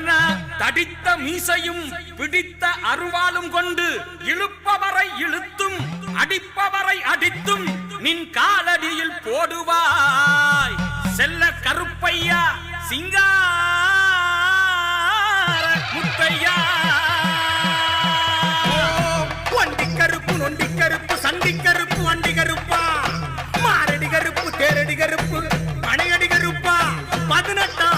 வர்ண தடித்த மீசையும் பிடித்த அருவாலும் கொண்டு இழுப்பவரை இழுத்தும் அடிப்பவரை அடித்தும் நின் காலடியில் போடுவாய். செல்ல கருப்பையா சிங்கா முத்தையா. ஒண்டி கருப்பு நொண்டி கருப்பு சண்டி கருப்பு வண்டி கருப்பா மாரடி கருப்பு தேரடி கருப்பு பனையடி கருப்பா பதினெட்டா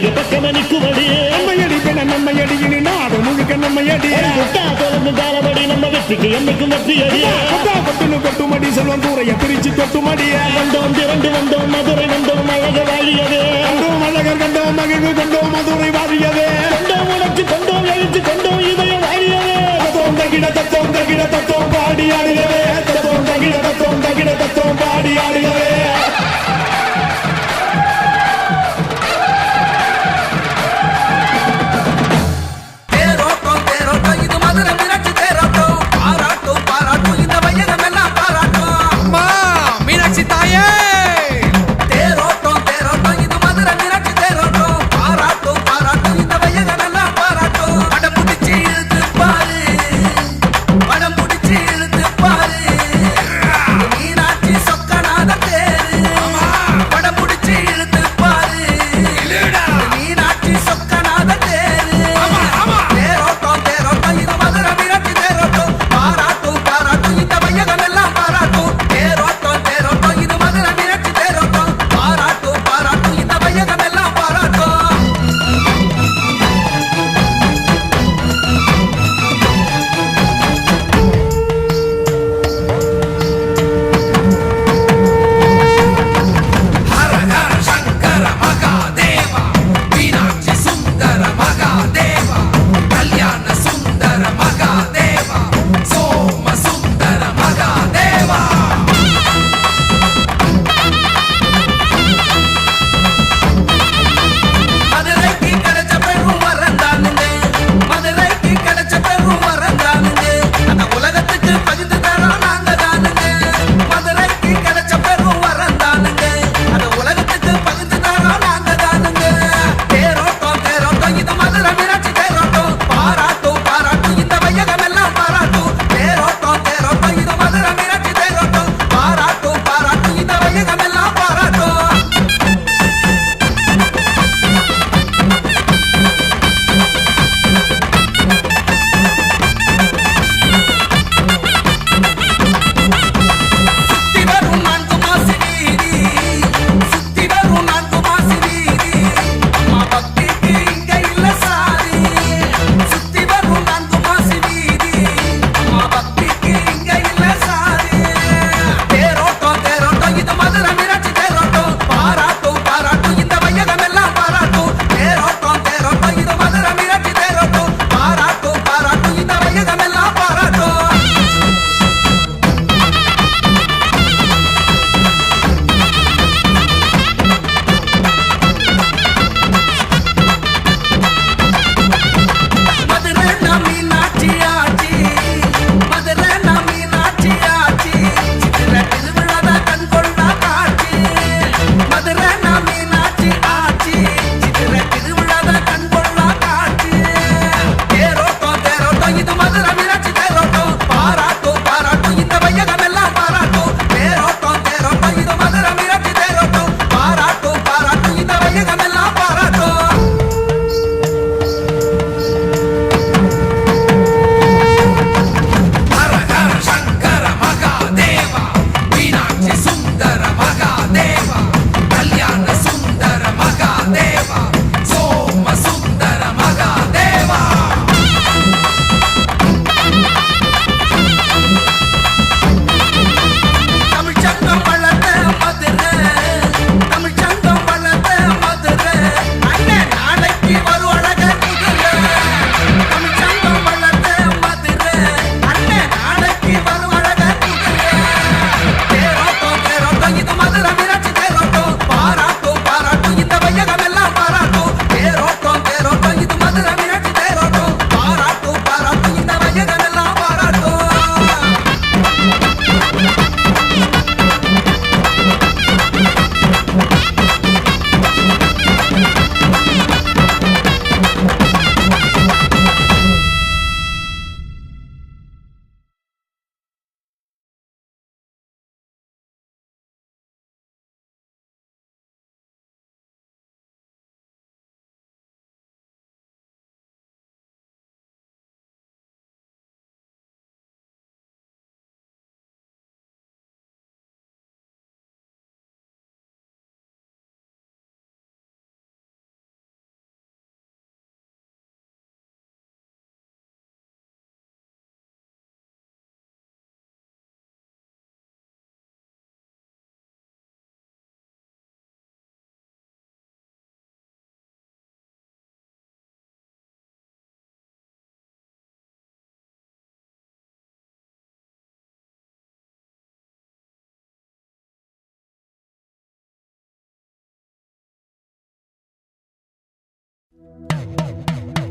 உலக பக்கம் நிற்குமடியே நம்மையடி பெண நம்மையடி இனி நாடு முழுக்க நம்மையடி. தொடர்ந்து தாளபடி நம்ம வெற்றிக்கு என்னைக்கும் வெற்றி அடியே கொட்டுன்னு கொட்டுமடி செல்வம் தூரைய பிரிச்சு கொட்டுமடியே வந்தோம் திரண்டு வந்தோம் மதுரை வந்தோம் அழக வாழியதே வந்தோம் அழகர் கண்டோம் மகிழ்வு கண்டோம் மதுரை வாழியதே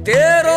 தேரோ